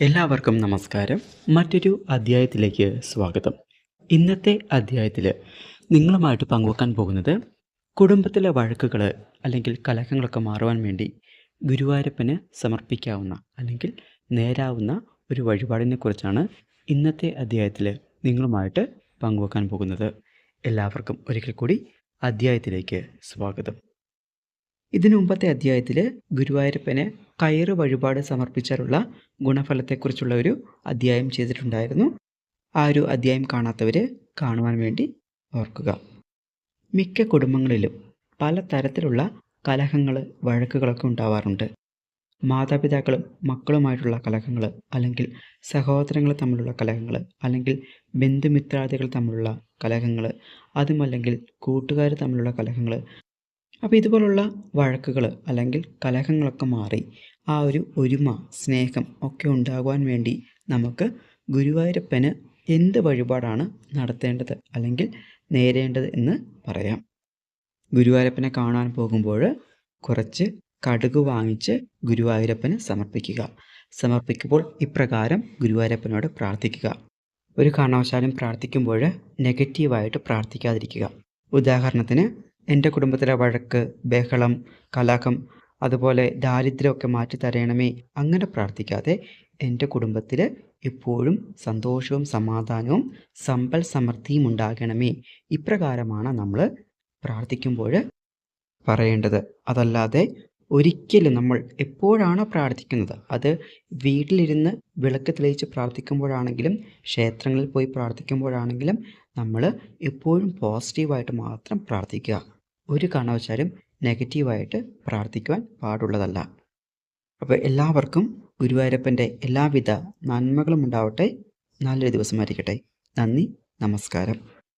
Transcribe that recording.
എല്ലാവർക്കും നമസ്കാരം. മറ്റൊരു അധ്യായത്തിലേക്ക് സ്വാഗതം. ഇന്നത്തെ അധ്യായത്തിൽ നിങ്ങളുമായിട്ട് പങ്കുവെക്കാൻ പോകുന്നത് കുടുംബത്തിലെ വഴക്കുകൾ അല്ലെങ്കിൽ കലഹങ്ങളൊക്കെ മാറുവാൻ വേണ്ടി ഗുരുവായൂരപ്പന് സമർപ്പിക്കാവുന്ന അല്ലെങ്കിൽ നേരാവുന്ന ഒരു വഴിപാടിനെ കുറിച്ചാണ് ഇന്നത്തെ അധ്യായത്തിൽ നിങ്ങളുമായിട്ട് പങ്കുവെക്കാൻ പോകുന്നത്. എല്ലാവർക്കും ഒരിക്കൽ കൂടി അധ്യായത്തിലേക്ക് സ്വാഗതം. ഇതിനു മുമ്പത്തെ അധ്യായത്തിൽ ഗുരുവായൂരപ്പന് കയറ് വഴിപാട് സമർപ്പിച്ചാലുള്ള ഗുണഫലത്തെക്കുറിച്ചുള്ള ഒരു അധ്യായം ചെയ്തിട്ടുണ്ടായിരുന്നു. ആ ഒരു അധ്യായം കാണാത്തവർ കാണുവാൻ വേണ്ടി ഓർക്കുക. മിക്ക കുടുംബങ്ങളിലും പല തരത്തിലുള്ള കലഹങ്ങൾ വഴക്കുകളൊക്കെ ഉണ്ടാവാറുണ്ട്. മാതാപിതാക്കളും മക്കളുമായിട്ടുള്ള കലഹങ്ങൾ അല്ലെങ്കിൽ സഹോദരങ്ങൾ തമ്മിലുള്ള കലഹങ്ങൾ അല്ലെങ്കിൽ ബന്ധുമിത്രാദികൾ തമ്മിലുള്ള കലഹങ്ങൾ അതുമല്ലെങ്കിൽ കൂട്ടുകാർ തമ്മിലുള്ള കലഹങ്ങൾ അപ്പോൾ ഇതുപോലുള്ള വഴക്കുകൾ അല്ലെങ്കിൽ കലഹങ്ങളൊക്കെ മാറി ആ ഒരു ഒരുമ സ്നേഹം ഒക്കെ ഉണ്ടാകുവാൻ വേണ്ടി നമുക്ക് ഗുരുവായൂരപ്പന് എന്ത് വഴിപാടാണ് നടത്തേണ്ടത് അല്ലെങ്കിൽ നേരേണ്ടത് എന്ന് പറയാം. ഗുരുവായൂരപ്പനെ കാണാൻ പോകുമ്പോൾ കുറച്ച് കടുക് വാങ്ങിച്ച് ഗുരുവായൂരപ്പന് സമർപ്പിക്കുക. സമർപ്പിക്കുമ്പോൾ ഇപ്രകാരം ഗുരുവായൂരപ്പനോട് പ്രാർത്ഥിക്കുക. ഒരു കാരണവശാലും പ്രാർത്ഥിക്കുമ്പോൾ നെഗറ്റീവായിട്ട് പ്രാർത്ഥിക്കാതിരിക്കുക. ഉദാഹരണത്തിന് എന്റെ കുടുംബത്തിലെ വഴക്ക് ബഹളം കലഹം അതുപോലെ ദാരിദ്ര്യമൊക്കെ മാറ്റി തരണമേ. അങ്ങനെ പ്രാർത്ഥിക്കാതെ എന്റെ കുടുംബത്തിൽ എപ്പോഴും സന്തോഷവും സമാധാനവും സമ്പൽ സമൃദ്ധിയും ഉണ്ടാകണമേ. ഇപ്രകാരമാണ് നമ്മൾ പ്രാർത്ഥിക്കുമ്പോൾ പറയേണ്ടത്. അതല്ലാതെ ഒരിക്കലും നമ്മൾ എപ്പോഴാണോ പ്രാർത്ഥിക്കുന്നത് അത് വീട്ടിലിരുന്ന് വിളക്ക് തെളിയിച്ച് പ്രാർത്ഥിക്കുമ്പോഴാണെങ്കിലും ക്ഷേത്രങ്ങളിൽ പോയി പ്രാർത്ഥിക്കുമ്പോഴാണെങ്കിലും നമ്മൾ എപ്പോഴും പോസിറ്റീവായിട്ട് മാത്രം പ്രാർത്ഥിക്കുക. ഒരു കാരണവശാലും നെഗറ്റീവായിട്ട് പ്രാർത്ഥിക്കുവാൻ പാടുള്ളതല്ല. അപ്പോൾ എല്ലാവർക്കും ഗുരുവായൂരപ്പന്റെ എല്ലാവിധ നന്മകളും ഉണ്ടാവട്ടെ. നല്ലൊരു ദിവസമായിരിക്കട്ടെ നന്ദി നമസ്കാരം.